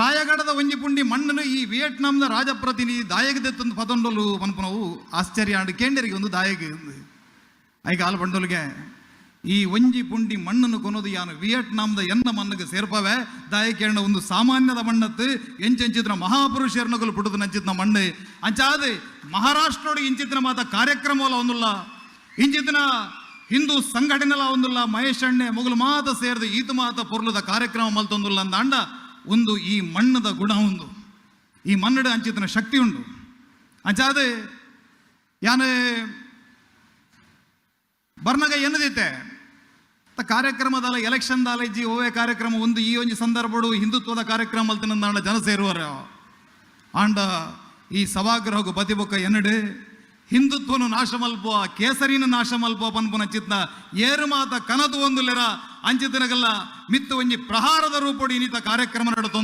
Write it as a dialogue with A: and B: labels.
A: ರಾಯಗಢದ ಒಂಜಿ ಪುಂಡಿ ಮಣ್ಣನು ಈ ವಿಯೆಟ್ನಾಂನ ರಾಜಪ್ರತಿನಿಧಿ ದಾಯಗದೆತ್ತೊಂದು ಪದೊಂಡಲು ಮನ್ಪುನವು ಆಶ್ಚರ್ಯ ಅಂಡ್ ಕೇಂದ್ರಿಗೆ ಒಂದು ದಾಯಗ ಐಕ ಆಲ್ ಬಂಡೋಲ್ಗೆ ಈ ಒಂಜಿ ಪುಂಡಿ ಮಣ್ಣನ್ನು ಕೊನೋದು ಯಾನು ವಿಯೆಟ್ನಾಂದ ಎನ್ನ ಮಣ್ಣಗೆ ಸೇರ್ಪವೆ? ದಾಯಕೇಣ ಒಂದು ಸಾಮಾನ್ಯದ ಮಣ್ಣತ್ತು ಎಂಚೆಂಚಿತ್ರ ಮಹಾಪುರುಷರ್ನಗಲು ಪುಟದು ನಂಚಿತ್ನ ಮಣ್ಣು. ಅಂಚಾದ ಮಹಾರಾಷ್ಟ್ರೋಡು ಇಂಚಿತ್ತಿನ ಮಾತ ಕಾರ್ಯಕ್ರಮವಲ್ಲ ಒಂದುಲ್ಲ. ಇಂಚಿತ್ತಿನ ಹಿಂದೂ ಸಂಘಟನೆಲ ಒಂದುಲ್ಲ. ಮಹೇಶಣ್ಣೆ ಮೊಗಲು ಮಾತ ಸೇರಿದ ಈತ ಮಾತ ಪೊರ್ಲುದ ಕಾರ್ಯಕ್ರಮ ಮಲ್ತೊಂದುಲ್ಲ ಅಂದ ಒಂದು ಈ ಮಣ್ಣದ ಗುಣ ಒಂದು. ಈ ಮಣ್ಣಡ ಅಂಚಿತನ ಶಕ್ತಿ ಉಂಡು ಅಂಚಾದೆ ಯಾನು ಬರ್ನಗ ಏನದೈತೆ ತ ಕಾರ್ಯಕ್ರಮದಲ್ಲ ಎಲೆಕ್ಷನ್ದಾಲ ದಾಲೈಜಿ ಓವೆ ಕಾರ್ಯಕ್ರಮ ಒಂದು, ಈ ಒಂದು ಸಂದರ್ಭಡು ಹಿಂದುತ್ವದ ಕಾರ್ಯಕ್ರಮ ಅಲ್ತಿನ ಜನ ಸೇರುವರ ಆಂಡ ಈ ಸಭಾಗೃಹಗು ಬದಿಬೊಕ್ಕ ಎನ್ನಡು ಹಿಂದುತ್ವನು ನಾಶ ಮಲ್ಪುವ ಕೇಸರಿನ ನಾಶ ಮಲ್ಪುವ ಪನ್ಪುನ ಚಿತ್ನ ಏರು ಮಾತ ಕನದು ಒಂದು ಲೆರ ಅಂಚಿತ್ತಿನಗಲ್ಲ ಮಿತ್ತು ಒಂಜಿ ಪ್ರಹಾರದ ರೂಪಡಿ ಇನಿತ ಕಾರ್ಯಕ್ರಮ ನಡತೊಂದು.